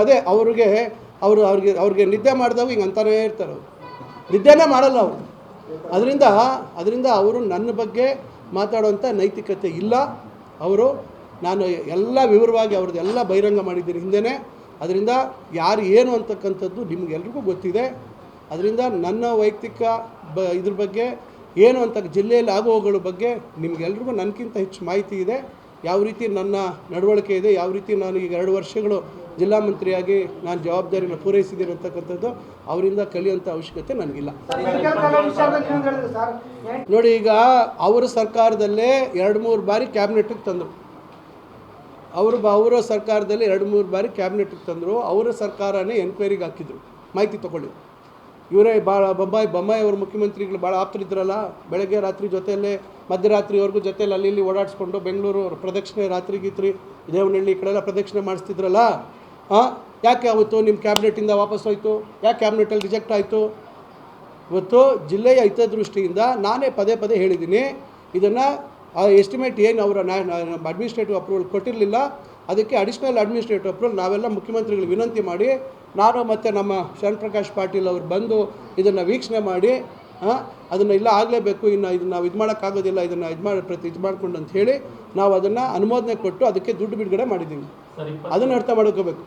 ಅದೇ ಅವ್ರಿಗೆ, ಅವರು ಅವ್ರಿಗೆ ಅವ್ರಿಗೆ ನಿದ್ದೆ ಮಾಡಿದಾಗ ಹಿಂಗೆ ಅಂತಾನೇ ಇರ್ತಾರೆ ಅವರು. ನಿದ್ದೆನೇ ಮಾಡಲ್ಲ ಅವರು. ಅದರಿಂದ ಅದರಿಂದ ಅವರು ನನ್ನ ಬಗ್ಗೆ ಮಾತಾಡುವಂಥ ನೈತಿಕತೆ ಇಲ್ಲ. ಅವರು, ನಾನು ಎಲ್ಲ ವಿವರವಾಗಿ ಅವ್ರದ್ದೆಲ್ಲ ಬಹಿರಂಗ ಮಾಡಿದ್ದೀನಿ ಹಿಂದೆ ಅದರಿಂದ ಯಾರು ಏನು ಅಂತಕ್ಕಂಥದ್ದು ನಿಮಗೆಲ್ರಿಗೂ ಗೊತ್ತಿದೆ. ಅದರಿಂದ ನನ್ನ ವೈಯಕ್ತಿಕ ಬ, ಇದ್ರ ಬಗ್ಗೆ ಏನು ಅಂತ ಜಿಲ್ಲೆಯಲ್ಲಿ ಆಗುವಗಳ ಬಗ್ಗೆ ನಿಮಗೆಲ್ರಿಗೂ ನನಗಿಂತ ಹೆಚ್ಚು ಮಾಹಿತಿ ಇದೆ. ಯಾವ ರೀತಿ ನನ್ನ ನಡವಳಿಕೆ ಇದೆ, ಯಾವ ರೀತಿ ನಾನು ಈಗ ಎರಡು ವರ್ಷಗಳು ಜಿಲ್ಲಾ ಮಂತ್ರಿಯಾಗಿ ನಾನು ಜವಾಬ್ದಾರಿಯನ್ನು ಪೂರೈಸಿದ್ದೇನೆ ಅಂತಕ್ಕಂಥದ್ದು, ಅವರಿಂದ ಕಲಿಯುವಂಥ ಅವಶ್ಯಕತೆ ನನಗಿಲ್ಲ. ನೋಡಿ, ಈಗ ಅವರ ಸರ್ಕಾರದಲ್ಲೇ ಎರಡು ಮೂರು ಬಾರಿ ಕ್ಯಾಬಿನೆಟ್ಗೆ ತಂದರು. ಅವರು ಅವರ ಸರ್ಕಾರದಲ್ಲಿ ಎರಡು ಮೂರು ಬಾರಿ ಕ್ಯಾಬಿನೆಟ್ಗೆ ತಂದರು, ಅವರ ಸರ್ಕಾರನೇ ಎನ್ಕ್ವೈರಿಗೆ ಹಾಕಿದ್ರು. ಮಾಹಿತಿ ತಗೊಳ್ಳಿ. ಇವರೇ ಭಾಳ ಬೊಂಬಾಯಿ ಬೊಂಬಾಯಿ ಅವರು ಮುಖ್ಯಮಂತ್ರಿಗಳು ಭಾಳ ಆಪ್ತರಿದ್ರಲ್ಲ ಬೆಳಗ್ಗೆ ರಾತ್ರಿ ಜೊತೆಯಲ್ಲೇ ಮಧ್ಯರಾತ್ರಿವರೆಗೂ ಜೊತೆಯಲ್ಲಿ ಅಲ್ಲಿ ಇಲ್ಲಿ ಓಡಾಡಿಸ್ಕೊಂಡು ಬೆಂಗಳೂರು ಅವ್ರ ಪ್ರದಕ್ಷಿಣೆ ರಾತ್ರಿ ಗೀತ್ರಿ ದೇವನಹಳ್ಳಿ ಈ ಕಡೆಲ್ಲ ಪ್ರದಕ್ಷಿಣೆ ಮಾಡಿಸ್ತಿದ್ರಲ್ಲ ಹಾಂ ಯಾಕೆ ಅವತ್ತು ನಿಮ್ಮ ಕ್ಯಾಬಿನೆಟಿಂದ ವಾಪಸ್ ಹೋಯಿತು? ಯಾಕೆ ಕ್ಯಾಬಿನೆಟಲ್ಲಿ ರಿಜೆಕ್ಟ್ ಆಯಿತು? ಇವತ್ತು ಜಿಲ್ಲೆಯ ಹಿತದೃಷ್ಟಿಯಿಂದ ನಾನೇ ಪದೇ ಪದೇ ಹೇಳಿದ್ದೀನಿ, ಇದನ್ನು ಆ ಎಸ್ಟಿಮೇಟ್ ಏನು ಅವರ ಅಡ್ಮಿನಿಸ್ಟ್ರೇಟಿವ್ ಅಪ್ರೂವಲ್ ಕೊಟ್ಟಿರಲಿಲ್ಲ. ಅದಕ್ಕೆ ಅಡಿಷ್ನಲ್ ಅಡ್ಮಿನಿಸ್ಟ್ರೇಟಿವ್ ಅಪ್ರೂವಲ್ ನಾವೆಲ್ಲ ಮುಖ್ಯಮಂತ್ರಿಗಳು ವಿನಂತಿ ಮಾಡಿ, ನಾನು ಮತ್ತು ನಮ್ಮ ಶರಣ್ ಪ್ರಕಾಶ್ ಪಾಟೀಲ್ ಅವರು ಬಂದು ಇದನ್ನು ವೀಕ್ಷಣೆ ಮಾಡಿ ಅದನ್ನು ಇಲ್ಲ ಆಗಲೇಬೇಕು, ಇನ್ನು ಇದನ್ನು ನಾವು ಇದು ಮಾಡೋಕ್ಕಾಗೋದಿಲ್ಲ, ಇದನ್ನು ಇದು ಮಾಡಿ, ಪ್ರತಿ ಇದು ಮಾಡಿಕೊಂಡು ಅಂತ ಹೇಳಿ ನಾವು ಅದನ್ನು ಅನುಮೋದನೆ ಕೊಟ್ಟು ಅದಕ್ಕೆ ದುಡ್ಡು ಬಿಡುಗಡೆ ಮಾಡಿದ್ದೀವಿ. ಅದನ್ನು ಅರ್ಥ ಮಾಡ್ಕೋಬೇಕು.